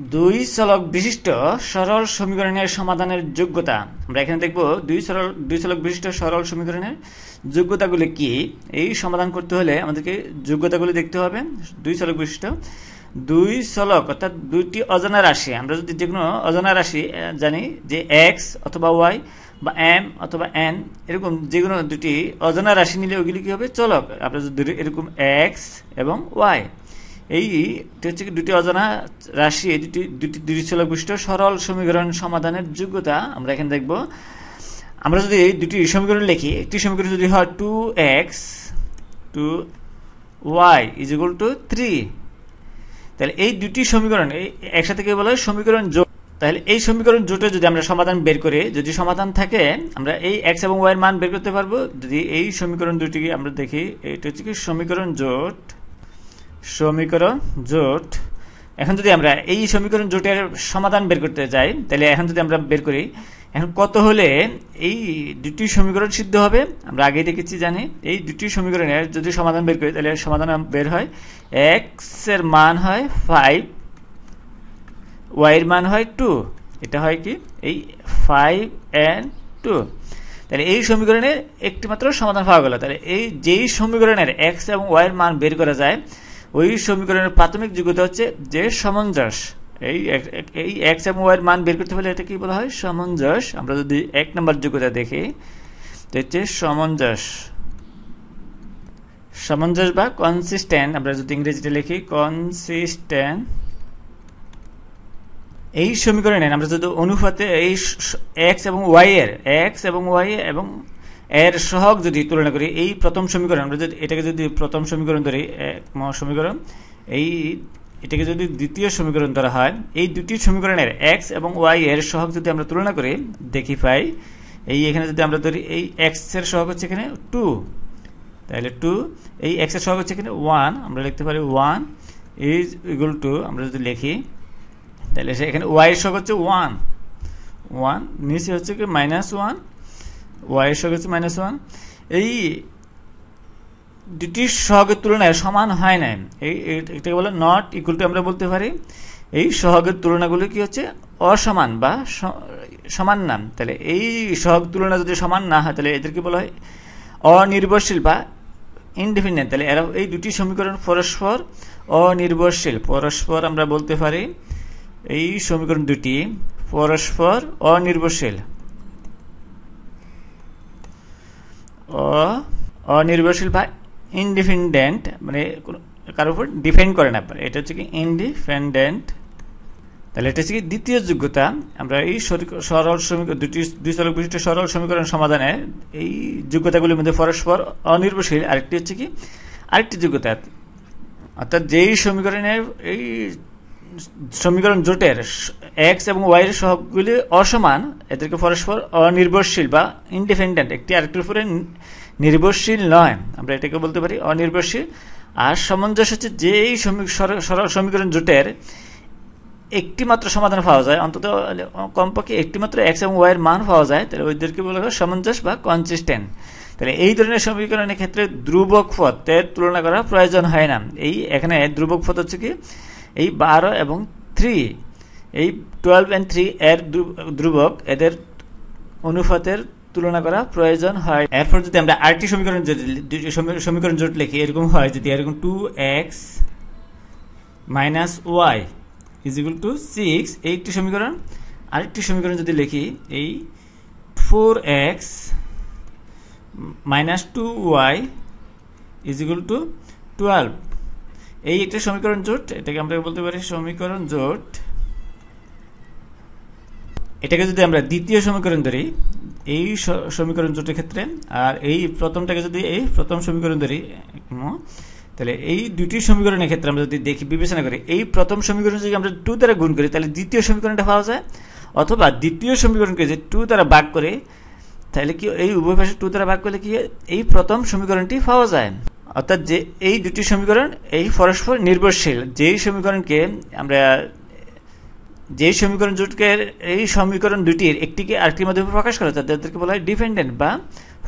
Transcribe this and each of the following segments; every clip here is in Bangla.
দুই চলক বিশিষ্ট সরল সমীকরণের সমাধানের যোগ্যতা। আমরা এখানে দেখব দুই সরল, দুই চলক বিশিষ্ট সরল সমীকরণের যোগ্যতাগুলি কি? এই সমাধান করতে হলে আমাদেরকে যোগ্যতাগুলি দেখতে হবে। দুই চলক বিশিষ্ট, দুই চলক অর্থাৎ দুইটি অজানা রাশি। আমরা যদি যে কোনো অজানা রাশি জানি যে এক্স অথবা ওয়াই বা এম অথবা এন এরকম যে কোনো দুটি অজানা রাশি নিলে ওইগুলি কী হবে? চলক। আমরা যদি এরকম এক্স এবং ওয়াই এই হচ্ছে কি দুটি অজানা রাশি, এই দুটি দুটি দুটি বিশিষ্ট সরল সমীকরণ সমাধানের যোগ্যতা আমরা এখানে দেখব। আমরা যদি এই দুটি সমীকরণ লিখি, একটি সমীকরণ যদি হয় two X two Y is equal to three তাহলে এই দুটি সমীকরণ, এই একসাথে কে বলা? হয় সমীকরণ জোট তাহলে এই সমীকরণ জোটে যদি আমরা সমাধান বের করি, যদি সমাধান থাকে, আমরা এই এক্স এবং ওয়াই এর মান বের করতে পারব। যদি এই সমীকরণ দুটিকে আমরা দেখি, এটা হচ্ছে কি সমীকরণ জোট। সমীকরণ জোট। এখন যদি আমরা এই সমীকরণ জোটের সমাধান বের করতে যাই, তাহলে এখন যদি আমরা বের করি, এখন কত হলে এই দুটি সমীকরণ সিদ্ধ হবে? আমরা আগেই দেখেছি, জানি। এই দুটি সমীকরণের যদি সমাধান বের করি, তাহলে সমাধান বের হয় এক্সের মান হয় ফাইভ ওয়াই এর মান হয় টু। এটা হয় কি? এই ফাইভ অ্যান্ড টু। তাহলে এই সমীকরণের একটি মাত্র সমাধান পাওয়া গেল। তাহলে এই যেই সমীকরণের এক্স এবং ওয়াই এর মান বের করা যায় ওই সমীকরণের প্রাথমিক যোগ্যতা হচ্ছে যে সামঞ্জস এই এই এক্স এবং ওয়াই এর মান বের করতে হলে এটা কি বলা হয়? সামঞ্জস আমরা যদি এক নম্বর যোগ্যতা দেখি, তো হচ্ছে সামঞ্জস সামঞ্জস বা কনসিস্টেন্ট আমরা যদি ইংরেজিতে লিখি কনসিস্টেন্ট এই সমীকরণে, আমরা যদি অনুপাতে এই এক্স এবং ওয়াই এর এক্স এবং ওয়াই এবং এর সহগ যদি তুলনা করি, এই প্রথম সমীকরণ, আমরা যদি এটাকে যদি প্রথম সমীকরণ ধরি এক সমীকরণ, এই এটাকে যদি দ্বিতীয় সমীকরণ ধরা হয়, এই দুটি সমীকরণের এক্স এবং ওয়াই এর সহগ যদি আমরা তুলনা করি, দেখি পাই, এই এখানে যদি আমরা ধরি, এই এক্সের সহগ হচ্ছে এখানে টু তাহলে টু এই এক্সের সহগ হচ্ছে এখানে ওয়ান আমরা লিখতে পারি ওয়ান ইজ ইকুয়াল টু আমরা যদি লিখি, তাহলে সে এখানে ওয়াই এর সহগ হচ্ছে ওয়ান ওয়ান নিচে হচ্ছে কি মাইনাস ওয়ান ওয়াই সহগ হচ্ছে মাইনাস ওয়ান এই দুটি সহগের তুলনায় সমান হয় না এই এটাকে বলে নট ইকুয়াল টু আমরা বলতে পারি। এই সহগের তুলনাগুলো কি হচ্ছে? অসমান বা সমান না তাহলে এই সহগ তুলনা যদি সমান না হয়, তাহলে এদেরকে বলা হয় অনির্ভরশীল বা ইনডিপেন্ডেন্ট তাহলে এরা এই দুটি সমীকরণ পরস্পর অনির্ভরশীল। পরস্পর আমরা বলতে পারি এই সমীকরণ দুটি পরস্পর অনির্ভরশীল। অনির্ভরশীল বা ইনডিপেন্ডেন্ট মানে কারোর উপর ডিপেন্ড করে না পারে এটা হচ্ছে কি ইনডিপেন্ডেন্ট তাহলে এটা হচ্ছে কি দ্বিতীয় যোগ্যতা। আমরা এই সরল সমীকরণ, দুটি, দুই চলক বিশিষ্ট সরল সমীকরণ সমাধানে এই যোগ্যতাগুলির মধ্যে পরস্পর অনির্ভরশীল। আরেকটি হচ্ছে কি, আরেকটি যোগ্যতা। অর্থাৎ যেই সমীকরণের এই সমীকরণ জোটের এক্স এবং ওয়াই এর সহগগুলি অসমান, এদেরকে পরস্পর অনির্ভরশীল বা ইন্ডিপেন্ডেন্ট একটি আরেকটির উপরে নির্ভরশীল নয়। আমরা এটাকে বলতে পারি অনির্ভরশীল। আর সামঞ্জস্য হচ্ছে যে এই সরল সমীকরণ জোটের একটি মাত্র সমাধান পাওয়া যায়, অন্তত কমপক্ষে একটি মাত্র এক্স এবং ওয়াই এর মান পাওয়া যায়, তাহলে ওইদেরকে বলা হয় সামঞ্জস বা কনসিস্টেন্ট তাহলে এই ধরনের সমীকরণের ক্ষেত্রে ধ্রুবক পথের তুলনা করার প্রয়োজন হয় না। এই এখানে ধ্রুবক পথ হচ্ছে কি? এই বারো এবং থ্রি, এই টুয়েলভ অ্যান্ড থ্রি এর ধ্রু- ধ্রুবক এদের অনুপাতের তুলনা করা প্রয়োজন হয়। এরপর যদি আমরা আরেকটি সমীকরণ সমীকরণ জোট লিখি, এরকম হয় যদি এরকম two X minus Y is equal to six এইটি সমীকরণ, আরেকটি সমীকরণ যদি লিখি, এই four X minus two Y is equal to twelve এই একটা সমীকরণ জোট, এটাকে আমরা বলতে পারি সমীকরণ জোট। এটাকে যদি আমরা দ্বিতীয় সমীকরণ ধরি, এই সমীকরণ জোটের ক্ষেত্রে, আর এই প্রথমটাকে যদি এই প্রথম সমীকরণ ধরি তাহলে এই দুটি সমীকরণের ক্ষেত্রে আমরা যদি দেখি, বিবেচনা করি, এই প্রথম সমীকরণ যদি আমরা টু দ্বারা গুণ করি, তাহলে দ্বিতীয় সমীকরণটা পাওয়া যায়। অথবা দ্বিতীয় সমীকরণকে যে টু দ্বারা ভাগ করে, তাহলে কি এই উভয় পাশে টু দ্বারা ভাগ করলে কি এই প্রথম সমীকরণটি পাওয়া যায়? অর্থাৎ যে এই দুটি সমীকরণ এই পরস্পর নির্ভরশীল। যেই সমীকরণকে আমরা, যেই সমীকরণ জোটকে এই সমীকরণ দুটির একটিকে আরেকটির মাধ্যমে প্রকাশ করা তাদেরকে বলা হয় ডিপেন্ডেন্ট বা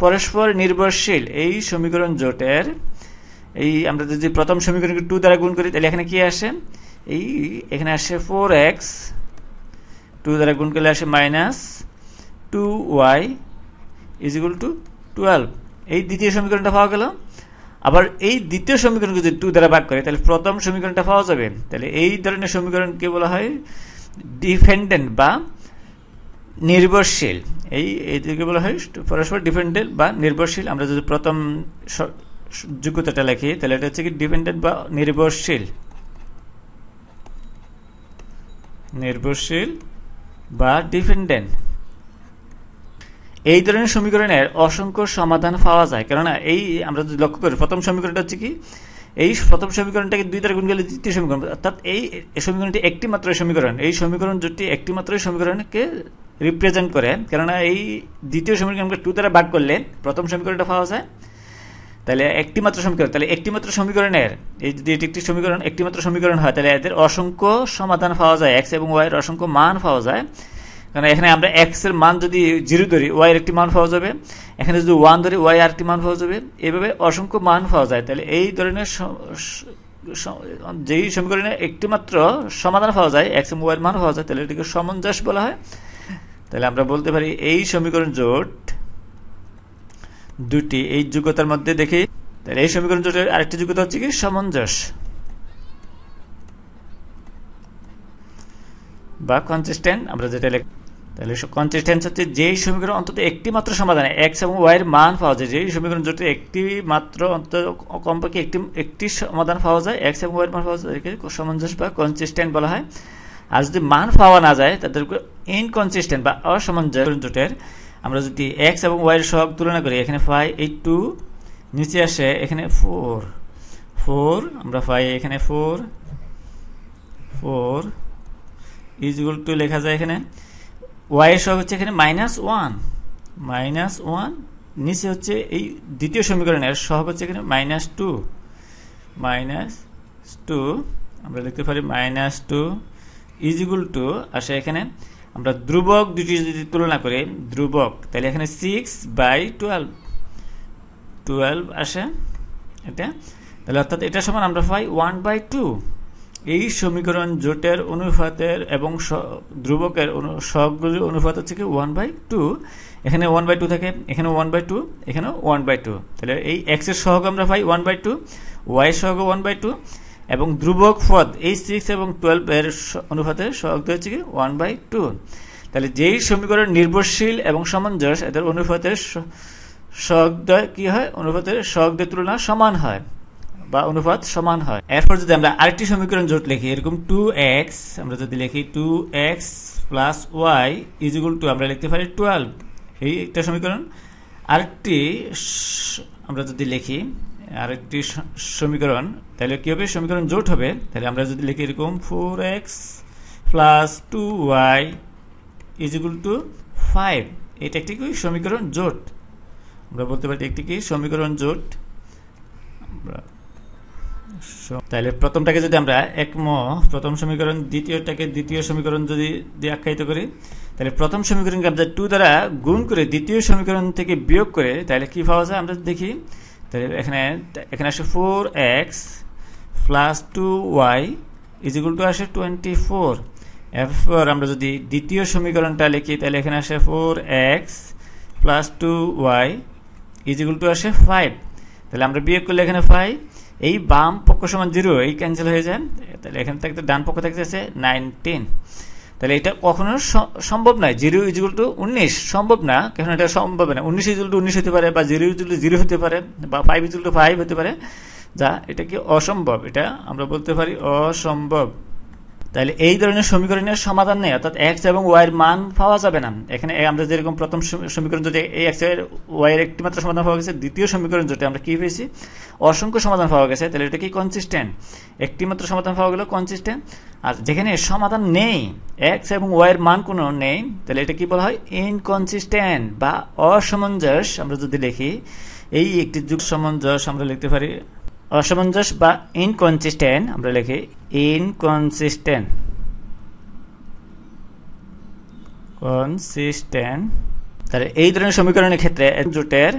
পরস্পর নির্ভরশীল। এই সমীকরণ জোটের, এই আমরা যদি প্রথম সমীকরণকে টু দ্বারা গুণ করি, তাহলে এখানে কি আসে? এই এখানে আসে ফোর এক্স টু দ্বারা গুণ করলে আসে minus two Y is two twelve এই দ্বিতীয় সমীকরণটা পাওয়া গেল। আবার এই দ্বিতীয় সমীকরণকে যদি টু দ্বারা ভাগ করে, তাহলে প্রথম সমীকরণটা পাওয়া যাবে। তাহলে এই ধরনের সমীকরণকে বলা হয় ডিপেন্ডেন্ট বা নির্ভরশীল। এই এইদিকে বলা হয় পরস্পর ডিপেন্ডেন্ট বা নির্ভরশীল। আমরা যদি প্রথম যোগ্যতাটা লিখি, তাহলে এটা হচ্ছে কি ডিপেন্ডেন্ট বা নির্ভরশীল। নির্ভরশীল বা ডিপেন্ডেন্ট এই ধরনের সমীকরণের অসংখ্য সমাধান পাওয়া যায়। কেননা এই আমরা যদি লক্ষ্য করি, প্রথম সমীকরণটা হচ্ছে কি? এই প্রথম সমীকরণটাকে দুই দ্বারা গুণ গেলে দ্বিতীয় সমীকরণ, অর্থাৎ এই সমীকরণটি একটি মাত্র সমীকরণ। এই সমীকরণ জোটটি একটি মাত্র সমীকরণকে রিপ্রেজেন্ট করে। কেননা এই দ্বিতীয় সমীকরণকে টু দ্বারা ভাগ করলে প্রথম সমীকরণটা পাওয়া যায়। তাহলে একটি মাত্র সমীকরণ, তাহলে একটি মাত্র সমীকরণের, এই যদি এটি একটি সমীকরণ একটি মাত্র সমীকরণ হয়, তাহলে এদের অসংখ্য সমাধান পাওয়া যায়। এক্স এবং ওয়াইয়ের অসংখ্য মান পাওয়া যায়। কারণ এখানে আমরা এক্সের মান যদি জিরো ধরি ওয়াই এর একটি মান পাওয়া যাবে। এখানে যদি ওয়ান ধরি ওয়াই আর একটি মান পাওয়া যাবে। এভাবে অসংখ্য মান পাওয়া যায়। তাহলে এই ধরনের যেই সমীকরণে একটি মাত্র সমাধান পাওয়া যায় এক্স এবং ওয়াইয়ের মান পাওয়া যায়, তাহলে এটিকে সামঞ্জস বলা হয়। তাহলে আমরা বলতে পারি এই সমীকরণ জোট দুটি এই যোগ্যতার মধ্যে দেখি। তাহলে এই সমীকরণ জোটের আরেকটি যোগ্যতা হচ্ছে কি? সামঞ্জস। বা কনসিস্টেন্ট আমরা যেটা তাহলে কনসিস্টেন্স হচ্ছে যেই সমীকরণ অন্তত একটি মাত্র সমাধান এক্স এবং ওয়াইয়ের মান পাওয়া যায়। যেই সমীকরণ জোটে একটি মাত্র অন্তত কমপক্ষে একটি একটি সমাধান পাওয়া যায় এক্স এবং ওয়াইয়ের মান পাওয়া যায় সামঞ্জস্য বা কনসিস্টেন্ট বলা হয়। আর যদি মান পাওয়া না যায়, তাদেরকে ইনকনসিস্টেন্ট বা অসামঞ্জস্য জোটের আমরা যদি এক্স এবং ওয়াইয়ের সহগ তুলনা করি, এখানে ফাই এইট টু নিচে আসে এখানে ফোর ফোর আমরা পাই এখানে ফোর ফোর ইজগুল টু লেখা যায় এখানে। ওয়াই এর সহগ হচ্ছে এখানে মাইনাস ওয়ান মাইনাস ওয়ান নিচে হচ্ছে এই দ্বিতীয় সমীকরণের সহগ হচ্ছে এখানে মাইনাস টু মাইনাস টু আমরা লিখতে পারি মাইনাস টু ইজিগুল টু আসে এখানে আমরা ধ্রুবক দুটি যদি তুলনা করি, ধ্রুবক, তাহলে এখানে সিক্স বাই টুয়েলভ টুয়েলভ আসে, এটা, তাহলে অর্থাৎ এটা সমান আমরা পাই ওয়ান বাই টু এই সমীকরণ জোটের অনুপাতের এবং ধ্রুবকের সহগুলির অনুপাত হচ্ছে কি? ওয়ান বাই টু এখানে ওয়ান বাই টু থাকে, এখানে ওয়ান বাই টু এখানেও ওয়ান বাই টু তাহলে এই এক্সের সহগ আমরা পাই ওয়ান বাই টু ওয়াই সহগ ওয়ান বাই টু এবং ধ্রুবক পদ, এই সিক্স এবং টুয়েলভ এর অনুপাতের সহগ হচ্ছে কি? ওয়ান বাই টু তাহলে যেই সমীকরণ নির্ভরশীল এবং সামঞ্জস এদের অনুপাতের সহগদ্বয় কি হয়? অনুপাতের সহগদের তুলনা সমান হয়। বা অনুপাত সমান হয়। এরপর যদি আমরা আরেকটি সমীকরণ জোট লিখি, এরকম টু এক্স আমরা যদি লিখি two X plus Y is equal to আমরা লিখতে পারি টুয়েলভ এই একটা সমীকরণ। আরেকটি আমরা যদি লিখি, আরেকটি সমীকরণ, তাহলে কী হবে? সমীকরণ জোট হবে। তাহলে আমরা যদি লিখি এরকম four X plus two Y is equal to five এটা একটি কি? সমীকরণ জোট। আমরা বলতে পারি একটি কি? সমীকরণ জোট। আমরা তাহলে প্রথমটাকে যদি আমরা একম প্রথম সমীকরণ, দ্বিতীয়টাকে দ্বিতীয় সমীকরণ যদি দিয়ে আখ্যায়িত করি তাহলে প্রথম সমীকরণকে আমরা টু দ্বারা গুণ করে দ্বিতীয় সমীকরণ থেকে বিয়োগ করে তাহলে কি পাওয়া যায় আমরা দেখি? তাহলে এখানে এখানে আসে four X plus two Y is equal to আসে টোয়েন্টি ফোর এরপর আমরা যদি দ্বিতীয় সমীকরণটা লিখি তাহলে এখানে আসে four X plus two Y is equal to আসে ফাইভ তাহলে আমরা বিয়োগ করলে এখানে ফাইভ এই বাম পক্ষ সমান জিরো, এই ক্যান্সেল হয়ে যায়। তাহলে এখানে থাকতে, ডান পক্ষ থাকতেছে নাইনটিন তাহলে এটা কখনো সম্ভব নয়। জিরো ইজুয়াল টু উনিশ। সম্ভব না। কারণ এটা সম্ভব না। উনিশ ইজুয়াল টু উনিশ হতে পারে বা জিরো ইজুয়াল টু জিরো হতে পারে বা ফাইভ ইজুয়াল টু ফাইভ হতে পারে। যা এটা কি অসম্ভব। এটা আমরা বলতে পারি অসম্ভব। তাহলে এই ধরনের সমীকরণের সমাধান নেই, অর্থাৎ এক্স এবং ওয়াইয়ের মান পাওয়া যাবে না। এখানে আমরা যেরকম প্রথম সমীকরণ যদি এই এক্সের ওয়াইয়ের একটি মাত্র সমাধান পাওয়া গেছে, দ্বিতীয় সমীকরণ যদি আমরা কি পেয়েছি? অসংখ্য সমাধান পাওয়া গেছে, তাহলে এটা কি কনসিস্টেন্ট একটি মাত্র সমাধান পাওয়া গেল কনসিস্টেন্ট আর যেখানে সমাধান নেই এক্স এবং ওয়াইয়ের মান কোনো নেই, তাহলে এটা কি বলা হয়? ইনকনসিস্টেন্ট বা অসামঞ্জস। আমরা যদি লিখি, এই একটি যুগ সামঞ্জস আমরা লিখতে পারি অসামঞ্জস বা ইনকনসিস্টেন্ট আমরা লিখি ইনকনসিস্টেন্ট কনসিস্টেন্ট তাহলে এই ধরনের সমীকরণের ক্ষেত্রে জোটের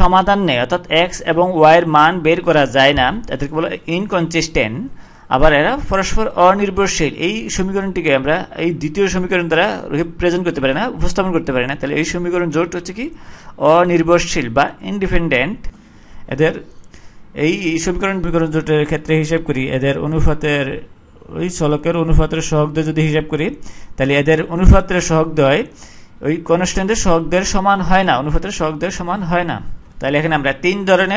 সমাধান নেই, অর্থাৎ এক্স এবং ওয়াইয়ের মান বের করা যায় না। তাদেরকে বলে ইনকনসিস্টেন্ট আবার এরা পরস্পর অনির্ভরশীল। এই সমীকরণটিকে আমরা এই দ্বিতীয় সমীকরণ দ্বারা প্রেজেন্ট করতে পারি না, উপস্থাপন করতে পারি না। তাহলে এই সমীকরণ জোট হচ্ছে কি? অনির্ভরশীল বা ইন্ডিপেন্ডেন্ট এদের এই সমীকরণ বিকরণ জোটের ক্ষেত্রে হিসাব করি। এদের অনুপাতের, ওই চলকের অনুপাতের সহগদ্বয় যদি হিসাব করি, তাহলে এদের অনুপাতের সহগদ্বয় ওই কনস্ট্যান্টের সহগদের সমান হয় না, অনুপাতের সহগদের সমান হয় না। তাহলে এখানে আমরা তিন ধরনের